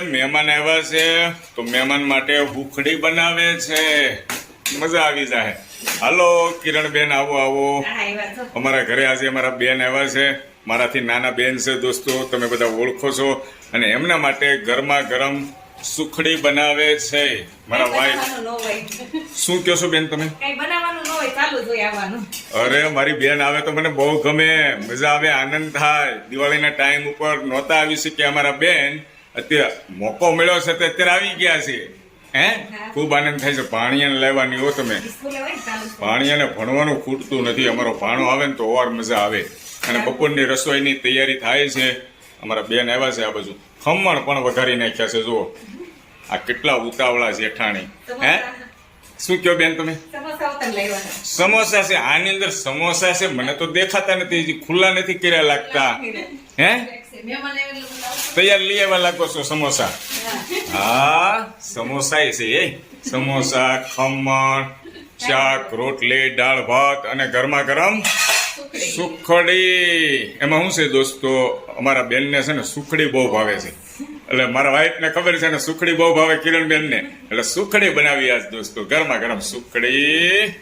મહેમાન આવ્યા છે તો મહેમાન માટે હુખડી બનાવે છે. મજા આવી જાય. હાલો કિરણબેન આવો આવો. તો. અમારા ઘરે આજે અમારા બેન આવ્યા છે. મારાથી નાના બેન છે દોસ્તો તમે બધા ઓળખો છો. અને એમના માટે ગરમા ગરમ સુખડી બનાવે છે. મારા વાઈફ. શું કહો છો બેન તમે? અરે મારી બેન આવે તો મને બહુ ગમે. મજા આવે આનંદ થાય. દિવાળીના ટાઈમ ઉપર નહોતા આવી શક્યા અમારા બેન. અત્યારે મોકો મળ્યો છે તે અત્યારે આવી ગયા છે. હે? ખૂબ આનંદ થાય છે. પાણીયાને લેવાની હો તમે. પાણીયાને ભણવાનું ખૂટતું નથી. અમારો ભાણો આવે ને તો ઓર મજા આવે. અને બપોરની રસોઈની તૈયારી થાય છે. અમારા બેન આવ્યા છે આ બાજુ. ખમણ પણ વઘારી નાખ્યા છે જુઓ. આ કેટલા ઉતાવળા જેઠાણી. હે? શું કહો બેન તમે? સમોસા છે. આની અંદર સમોસા છે. મને તો દેખાતા નથી. ખુલ્લા નથી કર્યા લાગતા. હે? તૈયાર લઈ આવ્યા લાગો છો સમોસા? હા. સમોસા છે એ. સમોસા ખમણ શાક રોટલી દાળ ભાત અને ગરમા ગરમ સુખડી. સુખડી. એમાં શું છે દોસ્તો? અમારા બેનને છે ને સુખડી બહુ ભાવે છે. એટલે મારા વાઈફને ખબર છે ને સુખડી બહુ ભાવે કિરણબેનને. એટલે સુખડી બનાવી આજ દોસ્તો ગરમા ગરમ સુખડી.